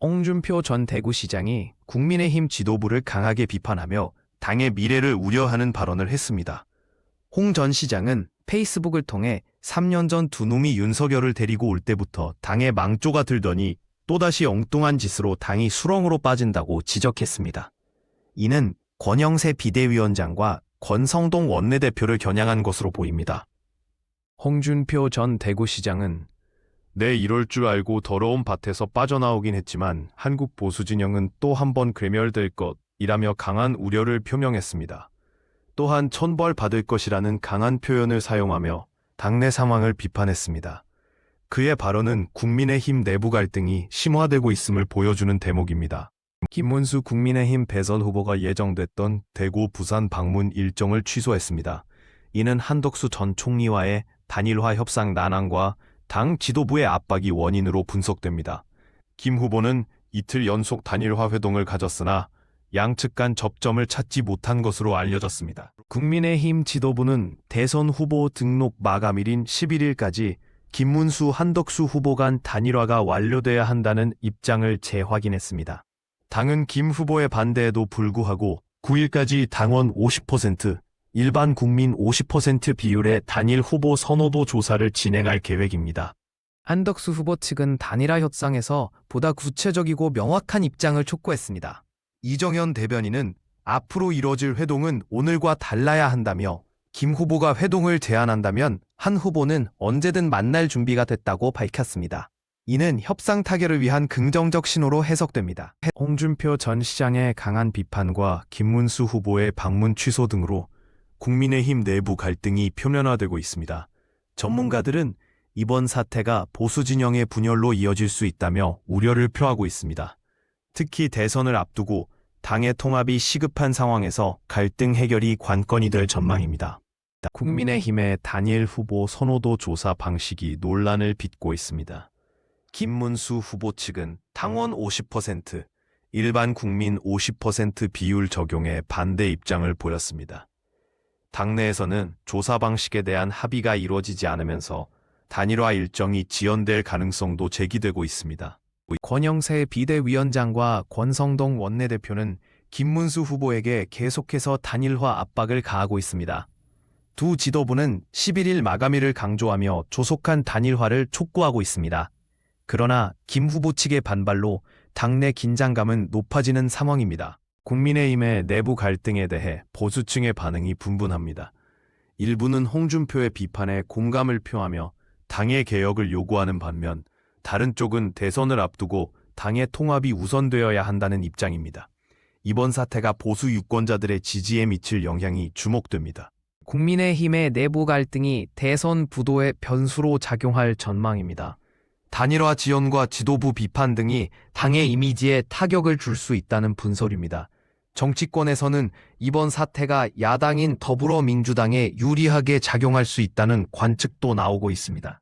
홍준표 전 대구시장이 국민의힘 지도부를 강하게 비판하며 당의 미래를 우려하는 발언을 했습니다. 홍 전 시장은 페이스북을 통해 3년 전 두 놈이 윤석열을 데리고 올 때부터 당의 망조가 들더니 또다시 엉뚱한 짓으로 당이 수렁으로 빠진다고 지적했습니다. 이는 권영세 비대위원장과 권성동 원내대표를 겨냥한 것으로 보입니다. 홍준표 전 대구시장은 내 이럴 줄 알고 더러운 밭에서 빠져나오긴 했지만 한국 보수 진영은 또 한 번 괴멸될 것이라며 강한 우려를 표명했습니다. 또한 천벌 받을 것이라는 강한 표현을 사용하며 당내 상황을 비판했습니다. 그의 발언은 국민의힘 내부 갈등이 심화되고 있음을 보여주는 대목입니다. 김문수 국민의힘 배선 후보가 예정됐던 대구 부산 방문 일정을 취소했습니다. 이는 한덕수 전 총리와의 단일화 협상 난항과 당 지도부의 압박이 원인으로 분석됩니다. 김 후보는 이틀 연속 단일화 회동을 가졌으나 양측 간 접점을 찾지 못한 것으로 알려졌습니다. 국민의힘 지도부는 대선 후보 등록 마감일인 11일까지 김문수 한덕수 후보 간 단일화가 완료돼야 한다는 입장을 재확인했습니다. 당은 김 후보의 반대에도 불구하고 9일까지 당원 50%, 일반 국민 50% 비율의 단일 후보 선호도 조사를 진행할 계획입니다. 한덕수 후보 측은 단일화 협상에서 보다 구체적이고 명확한 입장을 촉구했습니다. 이정현 대변인은 앞으로 이뤄질 회동은 오늘과 달라야 한다며 김 후보가 회동을 제안한다면 한 후보는 언제든 만날 준비가 됐다고 밝혔습니다. 이는 협상 타결을 위한 긍정적 신호로 해석됩니다. 홍준표 전 시장의 강한 비판과 김문수 후보의 방문 취소 등으로 국민의힘 내부 갈등이 표면화되고 있습니다. 전문가들은 이번 사태가 보수 진영의 분열로 이어질 수 있다며 우려를 표하고 있습니다. 특히 대선을 앞두고 당의 통합이 시급한 상황에서 갈등 해결이 관건이 될 전망입니다. 국민의힘의 단일 후보 선호도 조사 방식이 논란을 빚고 있습니다. 김문수 후보 측은 당원 50%, 일반 국민 50% 비율 적용에 반대 입장을 보였습니다. 당내에서는 조사 방식에 대한 합의가 이루어지지 않으면서 단일화 일정이 지연될 가능성도 제기되고 있습니다. 권영세 비대위원장과 권성동 원내대표는 김문수 후보에게 계속해서 단일화 압박을 가하고 있습니다. 두 지도부는 11일 마감일을 강조하며 조속한 단일화를 촉구하고 있습니다. 그러나 김 후보 측의 반발로 당내 긴장감은 높아지는 상황입니다. 국민의힘의 내부 갈등에 대해 보수층의 반응이 분분합니다. 일부는 홍준표의 비판에 공감을 표하며 당의 개혁을 요구하는 반면 다른 쪽은 대선을 앞두고 당의 통합이 우선되어야 한다는 입장입니다. 이번 사태가 보수 유권자들의 지지에 미칠 영향이 주목됩니다. 국민의힘의 내부 갈등이 대선 부도의 변수로 작용할 전망입니다. 단일화 지연과 지도부 비판 등이 당의 이미지에 타격을 줄 수 있다는 분석입니다. 정치권에서는 이번 사태가 야당인 더불어민주당에 유리하게 작용할 수 있다는 관측도 나오고 있습니다.